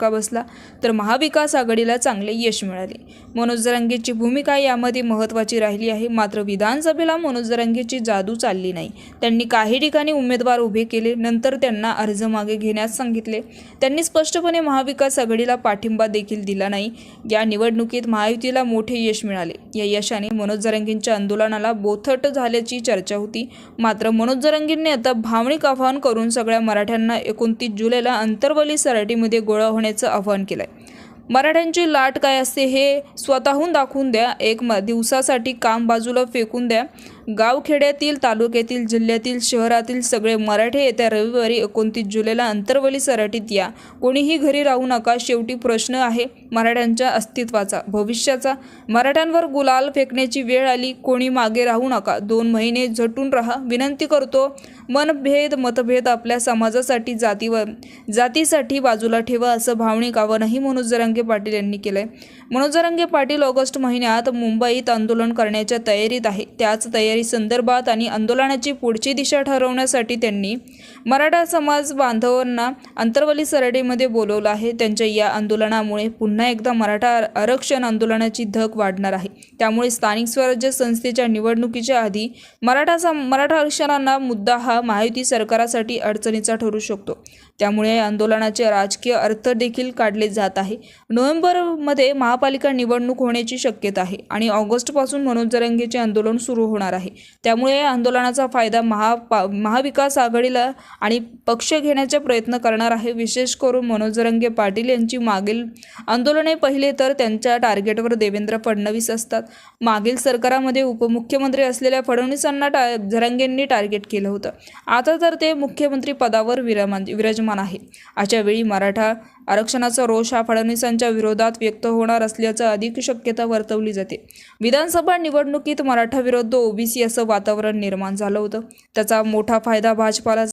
धक्का बसला तर महाविकास आघाडीला चांगले यश मिळाले. मनोज जरांगेची भूमिका यामध्ये महत्त्वाची राहिली आहे. मात्र विधानसभेला मनोज जरांगेची जादू चालली नाही. त्यांनी काही ठिकाणी उमेदवार उभे केले नंतर त्यांना अर्ज मागे घेण्यास सांगितले. त्यांनी स्पष्टपणे महाविकास आघाडीला पाठिंबा देखील दिला नाही. या निवडणुकीत महायुतीला मोठे यश मिळाले. या यशाने मनोज जरांगेंच्या आंदोलनाला बोथट झाल्याची चर्चा होती. मात्र मनोज जरांगेंनी आता भावनिक आवाहन करून सगळ्या मराठ्यांना एकोणतीस जुलैला अंतर्वली सराटीमध्ये गोळा होण्याचं आवाहन केलंय. मराठ्यांची लाट काय असते हे स्वतःहून दाखवून द्या. एक म दिवसासाठी काम बाजूला फेकून द्या. गावखेड्यातील तालुक्यातील जिल्ह्यातील शहरातील सगळे मराठे येत्या रविवारी एकोणतीस जुलैला अंतर्वली सराटीत या. कोणीही घरी राहू नका शेवटी प्रश्न आहे मराठ्यांच्या अस्तित्वाचा. भविष्याचा. मराठ्यांवर गुलाल फेकण्याची वेळ आली कोणी मागे राहू नका. दोन महिने झटून राहा. विनंती करतो मनभेद मतभेद आपल्या समाजासाठी जातीवर जातीसाठी बाजूला ठेवा असं भावनिक आवाहनही मनोज जरांगे पाटील यांनी केलंय. मनोज जरांगे पाटील ऑगस्ट महिन्यात मुंबईत आंदोलन करण्याच्या तयारीत आहे. त्याच तयारी संदर्भात आणि आंदोलनाची पुढची दिशा ठरवण्यासाठी त्यांनी मराठा समाज बांधवांना अंतर्वली सरडीमध्ये बोलवलं आहे. त्यांच्या या आंदोलनामुळे पुन्हा एकदा मराठा आरक्षण आंदोलनाची धक वाढणार आहे. त्यामुळे स्थानिक स्वराज्य संस्थेच्या निवडणुकीच्या आधी मराठा सम मराठा आरक्षणांना मुद्दा हा महायुती सरकारासाठी अडचणीचा ठरू शकतो. त्यामुळे या आंदोलनाचे राजकीय अर्थ देखील काढले जात आहे. नोव्हेंबरमध्ये महापालिका निवडणूक होण्याची शक्यता आहे आणि ऑगस्टपासून मनोज जरंगेचे आंदोलन सुरू होणार आहे. त्यामुळे या आंदोलनाचा फायदा महापा महाविकास आघाडीला आणि पक्ष घेण्याचा प्रयत्न करणार आहे. विशेष करून मनोजरंगे पाटील यांची मागील आंदोलने पहिले तर त्यांच्या टार्गेटवर देवेंद्र फडणवीस असतात. मागील सरकारामध्ये उपमुख्यमंत्री असलेल्या फडणवीसांना टा झरंगेंनी टार्गेट केलं होतं. आता तर ते मुख्यमंत्री पदावर विरामान विराजमान आहे. अशा वेळी मराठा आरक्षणाचा रोष हा फडणवीसांच्या विरोधात व्यक्त होणार असल्याचं अधिक शक्यता वर्तवली जाते. विधानसभा निवडणुकीत मराठा विरुद्ध ओबीसी असं वातावरण निर्माण झालं होतं. त्याचा मोठा फायदा भाजपाला